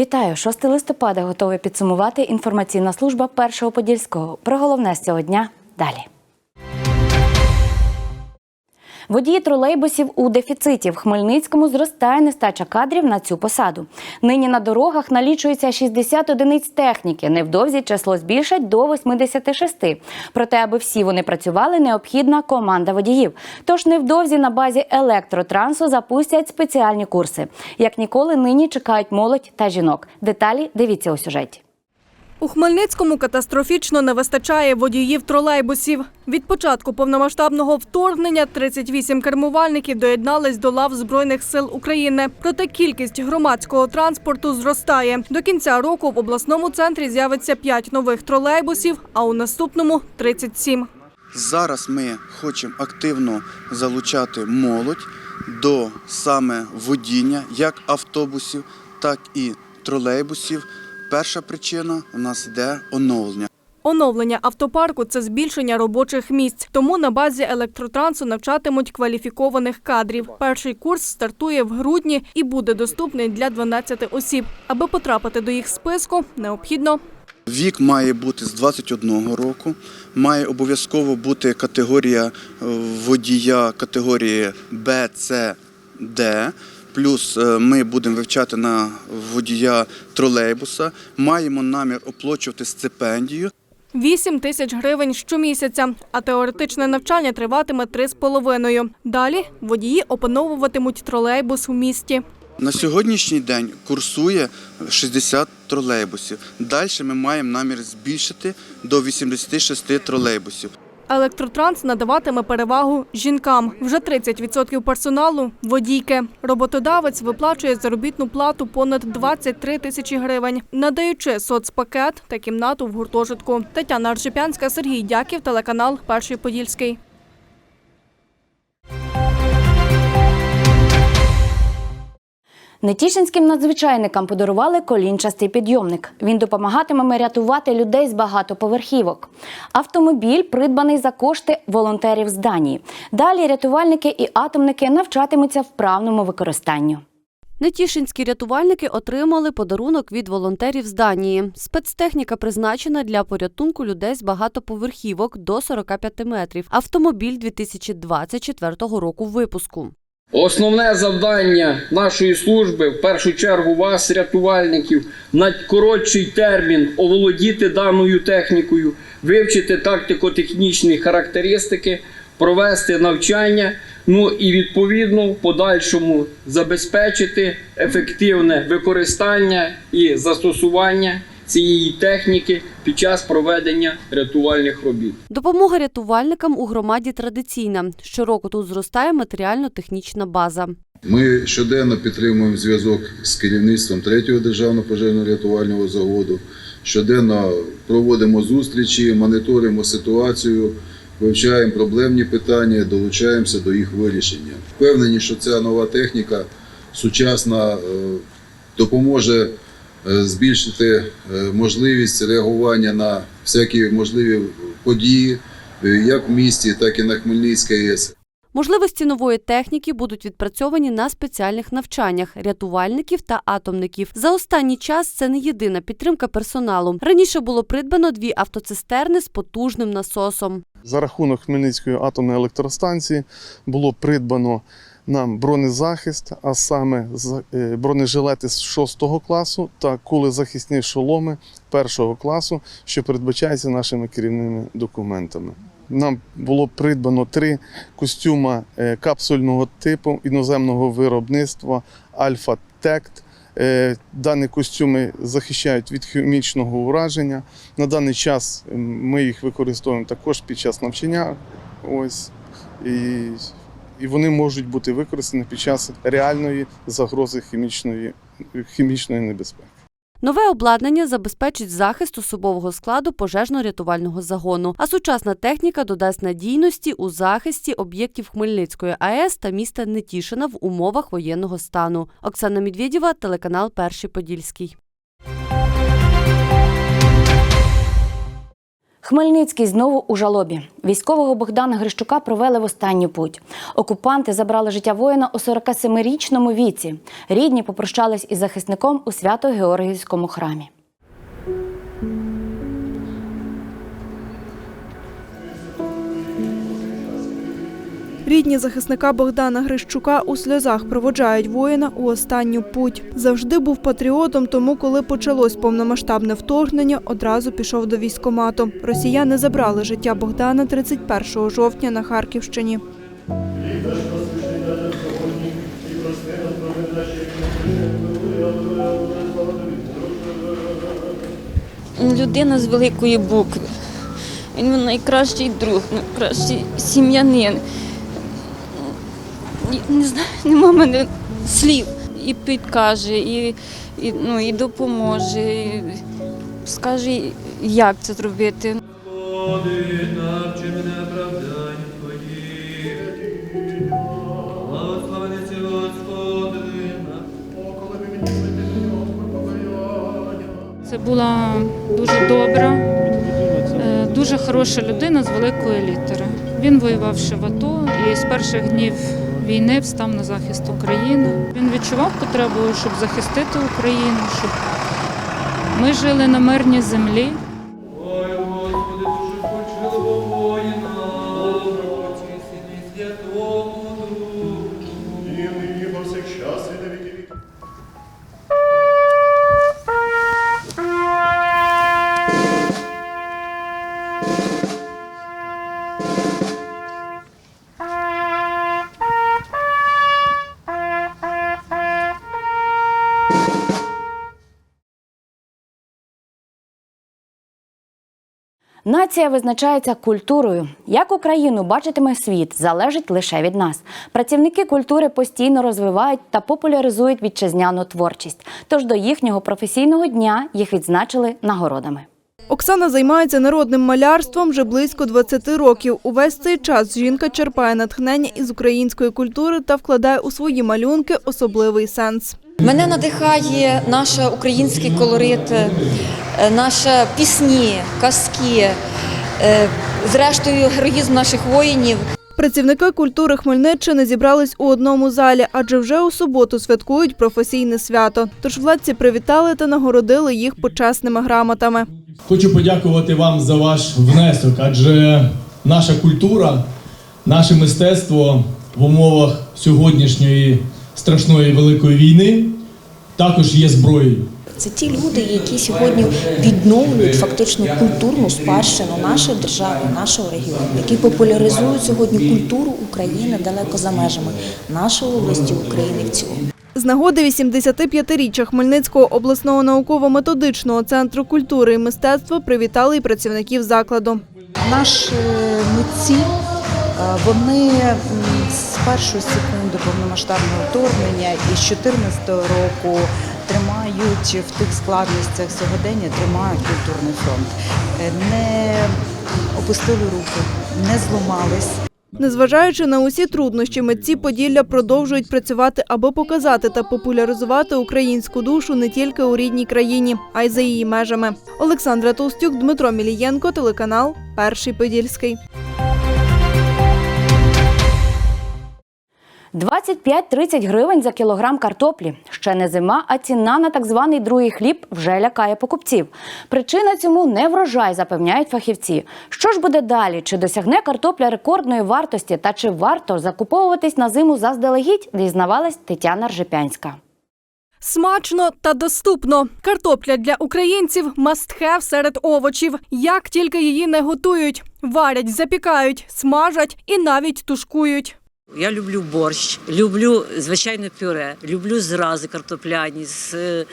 Вітаю! 6 листопада готові підсумувати інформаційна служба Першого Подільського. Про головне з цього дня далі. Водії тролейбусів у дефіциті в Хмельницькому зростає нестача кадрів на цю посаду. Нині на дорогах налічується 60 одиниць техніки. Невдовзі число збільшать до 86. Проте, аби всі вони працювали, необхідна команда водіїв. Тож невдовзі на базі електротрансу запустять спеціальні курси. Як ніколи, нині чекають молодь та жінок. Деталі дивіться у сюжеті. У Хмельницькому катастрофічно не вистачає водіїв тролейбусів. Від початку повномасштабного вторгнення 38 кермувальників доєднались до лав Збройних сил України. Проте кількість громадського транспорту зростає. До кінця року в обласному центрі з'явиться 5 нових тролейбусів, а у наступному 37. Зараз ми хочемо активно залучати молодь до саме водіння як автобусів, так і тролейбусів. Перша причина у нас йде оновлення. Оновлення автопарку це збільшення робочих місць. Тому на базі електротрансу навчатимуть кваліфікованих кадрів. Перший курс стартує в грудні і буде доступний для 12 осіб. Аби потрапити до їх списку, необхідно Вік має бути з 21 року, має обов'язково бути категорія е, водія категорії Б, С, Д. Плюс е, ми будемо вивчати на водія тролейбуса. Маємо намір оплачувати стипендію. 8 тисяч гривень щомісяця, а теоретичне навчання триватиме 3,5. Далі водії опановуватимуть тролейбус у місті. На сьогоднішній день курсує 60 тролейбусів. Далі ми маємо намір збільшити до 86 тролейбусів. Електротранс надаватиме перевагу жінкам. Вже 30% персоналу – водійки. Роботодавець виплачує заробітну плату понад 23 тисячі гривень, надаючи соцпакет та кімнату в гуртожитку. Тетяна Аршипянська, Сергій Дяків, телеканал Перший Подільський. Нетішинським надзвичайникам подарували колінчастий підйомник. Він допомагатиме рятувати людей з багатоповерхівок. Автомобіль придбаний за кошти волонтерів з Данії. Далі рятувальники і атомники навчатимуться вправному використанню. Нетішинські рятувальники отримали подарунок від волонтерів з Данії. Спецтехніка призначена для порятунку людей з багатоповерхівок до 45 метрів. Автомобіль 2024 року випуску. Основне завдання нашої служби, в першу чергу вас, рятувальників, на коротший термін оволодіти даною технікою, вивчити тактико-технічні характеристики, провести навчання, ну і відповідно в подальшому забезпечити ефективне використання і застосування цієї техніки під час проведення рятувальних робіт. Допомога рятувальникам у громаді традиційна. Щороку тут зростає матеріально-технічна база. Ми щоденно підтримуємо зв'язок з керівництвом третього державного пожежно-рятувального заводу. Щоденно проводимо зустрічі, моніторимо ситуацію, вивчаємо проблемні питання, долучаємося до їх вирішення. Впевнені, що ця нова техніка сучасна е, допоможе збільшити е, можливість реагування на всякі можливі події, е, як в місті, так і на Хмельницькій АЕС. Можливості нової техніки будуть відпрацьовані на спеціальних навчаннях рятувальників та атомників. За останній час це не єдина підтримка персоналу. Раніше було придбано дві автоцистерни з потужним насосом. За рахунок Хмельницької атомної електростанції було придбано нам бронезахист, а саме е, бронежилети з 6 класу та кулезахисні шоломи першого класу, що передбачається нашими керівними документами. Нам було придбано три костюма е, капсульного типу іноземного виробництва Альфа Тект. Дані костюми захищають від хімічного ураження. На даний час ми їх використовуємо також під час навчання. Ось і, і вони можуть бути використані під час реальної загрози хімічної, хімічної небезпеки. Нове обладнання забезпечить захист особового складу пожежно-рятувального загону, а сучасна техніка додасть надійності у захисті об'єктів Хмельницької АЕС та міста Нетішина в умовах воєнного стану. Оксана Медведєва, телеканал Перший Подільський. Хмельницький знову у жалобі. Військового Богдана Грищука провели в останню путь. Окупанти забрали життя воїна у 47-річному віці. Рідні попрощались із захисником у Свято-Георгіївському храмі. Рідні захисника Богдана Грищука у сльозах проводжають воїна у останню путь. Завжди був патріотом, тому коли почалось повномасштабне вторгнення, одразу пішов до військомату. Росіяни забрали життя Богдана 31 жовтня на Харківщині. Людина з великої букви. Він найкращий друг, найкращий сім'янин. Не знаю, нема мене слів. І підкаже, і, і, ну, і допоможе, і скаже, як це зробити. Це була дуже добра, е, дуже хороша людина з великої літери. Він воював ще в АТО і з перших днів війни встав на захист України. Він відчував потребу, щоб захистити Україну, щоб ми жили на мирній землі. Нація визначається культурою. Як Україну бачитиме світ, залежить лише від нас. Працівники культури постійно розвивають та популяризують вітчизняну творчість. Тож до їхнього професійного дня їх відзначили нагородами. Оксана займається народним малярством вже близько 20 років. Увесь цей час жінка черпає натхнення із української культури та вкладає у свої малюнки особливий сенс. Мене надихає наш український колорит, е, наші пісні, казки, зрештою героїзм наших воїнів. Працівники культури Хмельниччини зібрались у одному залі, адже вже у суботу святкують професійне свято. Тож владці привітали та нагородили їх почесними грамотами. Хочу подякувати вам за ваш внесок, адже наша культура, наше мистецтво в умовах сьогоднішньої страшної великої війни також є зброєю. Це ті люди, які сьогодні відновлюють фактично культурну спадщину нашої держави, нашого регіону, які популяризують сьогодні культуру України далеко за межами нашої області України в цілому. З нагоди 85-річчя Хмельницького обласного науково-методичного центру культури і мистецтва привітали і працівників закладу. Наші митці е, вони з першої секунди повномасштабного вторгнення і з 2014 року тримають в тих складностях сьогодення, тримають культурний фронт. Е, Не опустили руки, не зламались. Незважаючи на усі труднощі, митці Поділля продовжують працювати, аби показати та популяризувати українську душу не тільки у рідній країні, а й за її межами. Олександра Толстюк, Дмитро Мілієнко, телеканал Перший Подільський. 25-30 гривень за кілограм картоплі. Ще не зима, а ціна на так званий другий хліб вже лякає покупців. Причина цьому не врожай, запевняють фахівці. Що ж буде далі? Чи досягне картопля рекордної вартості та чи варто закуповуватись на зиму заздалегідь? Дізнавалась Тетяна Ржепянська. Смачно та доступно. Картопля для українців мастхев серед овочів. Як тільки її не готують, варять, запікають, смажать і навіть тушкують. Я люблю борщ, люблю звичайне пюре, люблю зрази картопляні з е,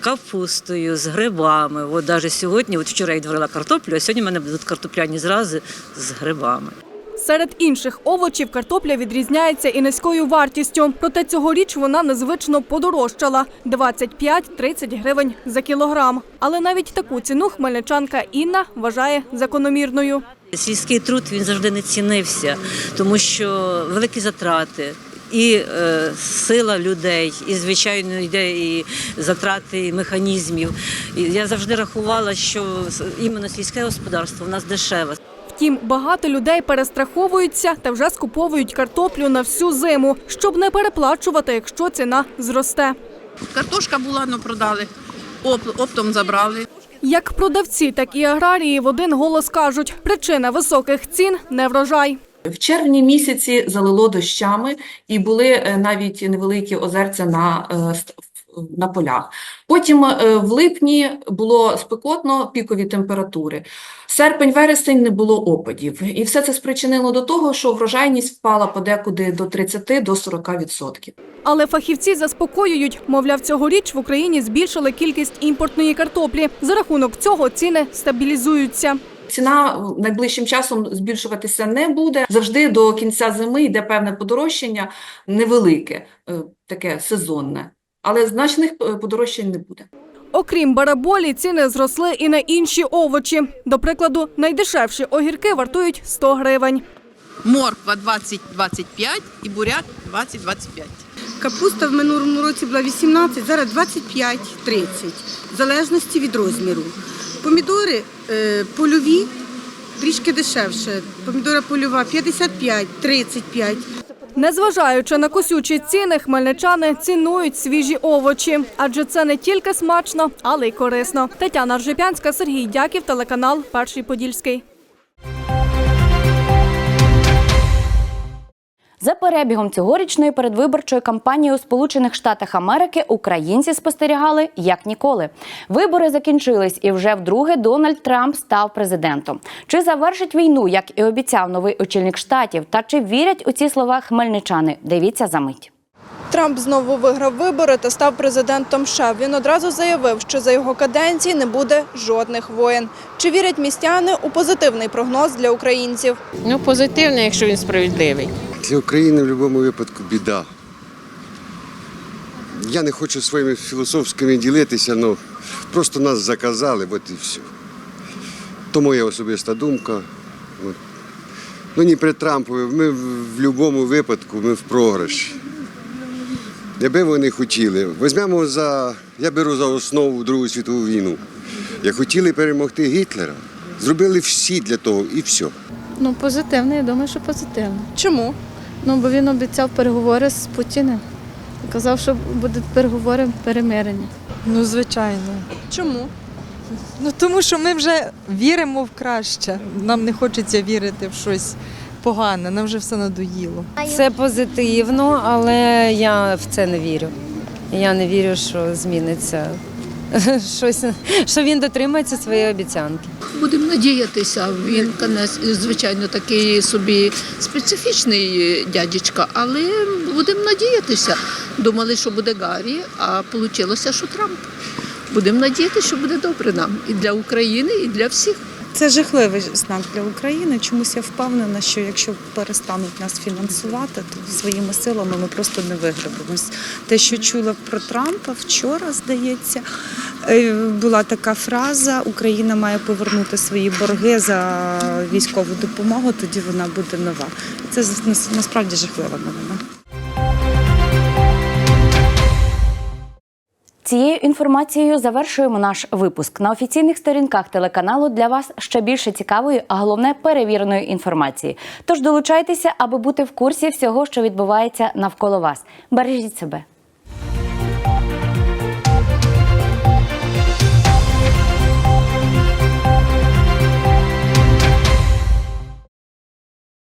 капустою, з грибами. От навіть сьогодні, от вчора я відварила картоплю, а сьогодні в мене будуть картопляні зрази з грибами. Серед інших овочів картопля відрізняється і низькою вартістю. Проте цьогоріч вона незвично подорожчала – 25-30 гривень за кілограм. Але навіть таку ціну хмельничанка Інна вважає закономірною. Сільський труд він завжди не цінився, тому що великі затрати. і е, сила людей, і звичайно йде і затрати механізмів. І я завжди рахувала, що іменно сільське господарство у нас дешеве. Втім, багато людей перестраховуються та вже скуповують картоплю на всю зиму, щоб не переплачувати, якщо ціна зросте. Картошка була, ну продали, Оп- оптом забрали. Як продавці, так і аграрії в один голос кажуть, причина високих цін не врожай. В червні місяці залило дощами і були е, навіть невеликі озерця на, е, на полях. Потім е, в липні було спекотно, пікові температури. Серпень-вересень не було опадів. І все це спричинило до того, що врожайність впала подекуди до 30-40%. Але фахівці заспокоюють, мовляв, цьогоріч в Україні збільшили кількість імпортної картоплі. За рахунок цього ціни стабілізуються. Ціна найближчим часом збільшуватися не буде. Завжди до кінця зими йде певне подорожчання, невелике, е, таке сезонне, але значних е, подорожчань не буде. Окрім бараболі, ціни зросли і на інші овочі. До прикладу, найдешевші огірки вартують 100 гривень. Морква 20-25 і буряк 20-25. Капуста в минулому році була 18, зараз 25-30, в залежності від розміру. Помідори е, польові трішки дешевше. Помідора польова 55-35. Незважаючи на косючі ціни, хмельничани цінують свіжі овочі, адже це не тільки смачно, але й корисно. Тетяна Ржепянська, Сергій Дяків, телеканал Перший Подільський. За перебігом цьогорічної передвиборчої кампанії у Сполучених Штатах Америки українці спостерігали як ніколи. Вибори закінчились, і вже вдруге Дональд Трамп став президентом. Чи завершить війну, як і обіцяв новий очільник штатів, та чи вірять у ці слова хмельничани? Дивіться за мить. Трамп знову виграв вибори та став президентом США. Він одразу заявив, що за його каденції не буде жодних воєн. Чи вірять містяни у позитивний прогноз для українців? Ну, позитивно, якщо він справедливий. Для України в будь-якому випадку біда. Я не хочу своїми філософськими ділитися, але просто нас заказали, от і все. То моя особиста думка. От. Ну ні при Трампові, ми в в будь-якому випадку ми в програші. Якби вони хотіли. Візьмемо за, я беру за основу Другу світову війну. Як хотіли перемогти Гітлера, зробили всі для того і все. Ну, позитивно, я думаю, що позитивно. Чому? Ну, бо він обіцяв переговори з Путіним. Казав, що будуть переговори перемирення. Ну, звичайно. Чому? Ну тому що ми вже віримо в краще. Нам не хочеться вірити в щось погане, нам вже все надоїло. Це позитивно, але я в це не вірю. Я не вірю, що зміниться щось, що він дотримається своєї обіцянки. Будемо надіятися. Він, звичайно, такий собі специфічний дядечка, але будемо надіятися. Думали, що буде Гаррі, а вийшло, що Трамп. Будемо надіятися, що буде добре нам і для України, і для всіх. Це жахливий знак для України. Чомусь я впевнена, що якщо перестануть нас фінансувати, то своїми силами ми просто не виграбимось. Те, що чула про Трампа вчора, здається, е, була така фраза: Україна має повернути свої борги за військову допомогу, тоді вона буде нова. Це нас- насправді жахлива новина. Цією інформацією завершуємо наш випуск. На офіційних сторінках телеканалу для вас ще більше цікавої, а головне перевіреної інформації. Тож долучайтеся, аби бути в курсі всього, що відбувається навколо вас. Бережіть себе.